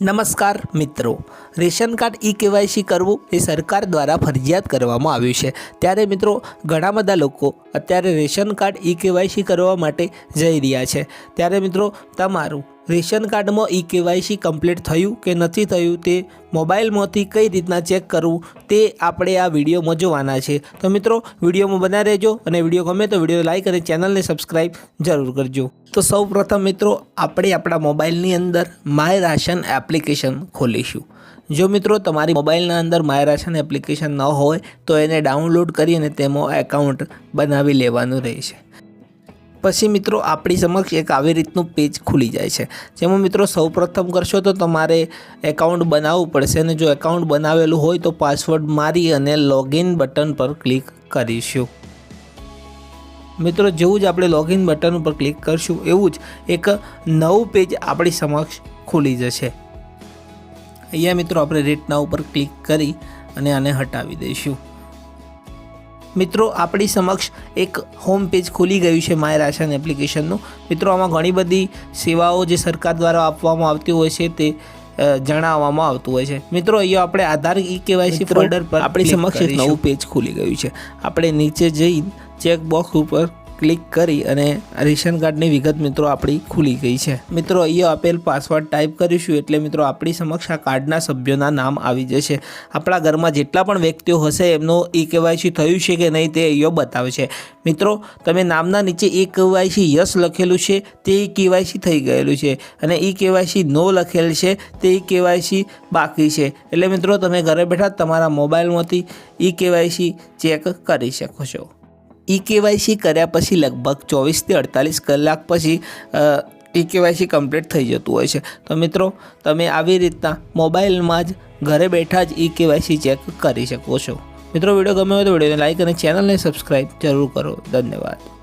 નમસ્કાર મિત્રો. Ration card e KYC કરવું એ સરકાર દ્વારા ફરજિયાત કરવામાં આવ્યું છે. ત્યારે મિત્રો, ઘણા બધા લોકો અત્યારે રેશન કાર્ડ ઈ કેવાયસી કરવા માટે જઈ રહ્યા છે. ત્યારે મિત્રો, તમારું રેશન કાર્ડમાં ઈ કેવાયસી કમ્પ્લીટ થયું કે નથી થયું તે મોબાઈલમાંથી કઈ રીતના ચેક કરવું તે આપણે આ વિડીયોમાં જોવાના છે. તો મિત્રો, વિડીયોમાં બના રહેજો અને વીડિયો ગમે તો વીડિયો લાઈક અને ચેનલને સબસ્ક્રાઈબ જરૂર કરજો. તો સૌપ્રથમ મિત્રો, આપણે આપણા મોબાઈલની અંદર માય રાશન એપ્લિકેશન ખોલીશું. જો મિત્રો, તમારી મોબાઈલના અંદર માય રાશન એપ્લિકેશન ન હોય, તો એને ડાઉનલોડ કરી અને તેમાં એકાઉન્ટ બનાવી લેવાનું રહેશે. પછી મિત્રો આપણી સમક્ષ એક આવી રીતનું પેજ ખુલી જાય છે. જેમાં મિત્રો સૌપ્રથમ કરશો તો તમારે એકાઉન્ટ બનાવવું પડશે અને જો એકાઉન્ટ બનાવેલું હોય તો પાસવર્ડ મારી અને લોગિન બટન પર ક્લિક કરીશું. મિત્રો જેવું જ આપણે લોગિન બટન ઉપર ક્લિક કરશું, એવું જ એક નવું પેજ આપણી સમક્ષ ખુલી જશે. અહીંયા મિત્રો આપણે રેટના ઉપર ક્લિક કરી અને આને હટાવી દઈશું. મિત્રો આપણી સમક્ષ એક હોમ પેજ ખુલી ગયું છે માય રાશન એપ્લિકેશનનું મિત્રો આમાં ઘણી બધી સેવાઓ જે સરકાર દ્વારા આપવામાં આવતી હોય છે તે જણાવવામાં આવતું હોય છે. મિત્રો અહીંયા આપણે આધાર ઈ કેવાયસી ફોલ્ડર પર આપણી સમક્ષ એક નવું પેજ ખુલી ગયું છે. આપણે નીચે જઈ ચેક બોક્સ ઉપર ક્લિક કરી અને રેશન કાર્ડની વિગત મિત્રો આપણી ખુલી ગઈ છે. મિત્રો, અહીંયા આપેલ પાસવર્ડ ટાઈપ કરીશું એટલે મિત્રો આપણી સમક્ષ આ કાર્ડના સભ્યોના નામ આવી જશે. આપણા ઘરમાં જેટલા પણ વ્યક્તિઓ હશે, એમનું ઈ કેવાયસી થયું છે કે નહીં તે અહીંયા બતાવે છે. મિત્રો, તમે નામના નીચે ઈ કેવાયસી યસ લખેલું છે, તે ઈ કેવાયસી થઈ ગયેલું છે અને ઈ કેવાયસી નો લખેલ છે, તે ઈ કેવાયસી બાકી છે. એટલે મિત્રો, તમે ઘરે બેઠા તમારા મોબાઈલમાંથી ઈ કેવાયસી ચેક કરી શકો છો. ઈ કેવાયસી કર્યા પછી લગભગ ચોવીસથી અડતાલીસ કલાક પછી ઈ કમ્પ્લીટ થઈ જતું હોય છે. તો મિત્રો, તમે આવી રીતના મોબાઈલમાં જ ઘરે બેઠા જ ઈ કેવાયસી ચેક કરી શકો છો. મિત્રો, વીડિયો ગમે હોય તો વિડીયોને લાઈક અને ચેનલને સબસ્ક્રાઈબ જરૂર કરો. ધન્યવાદ.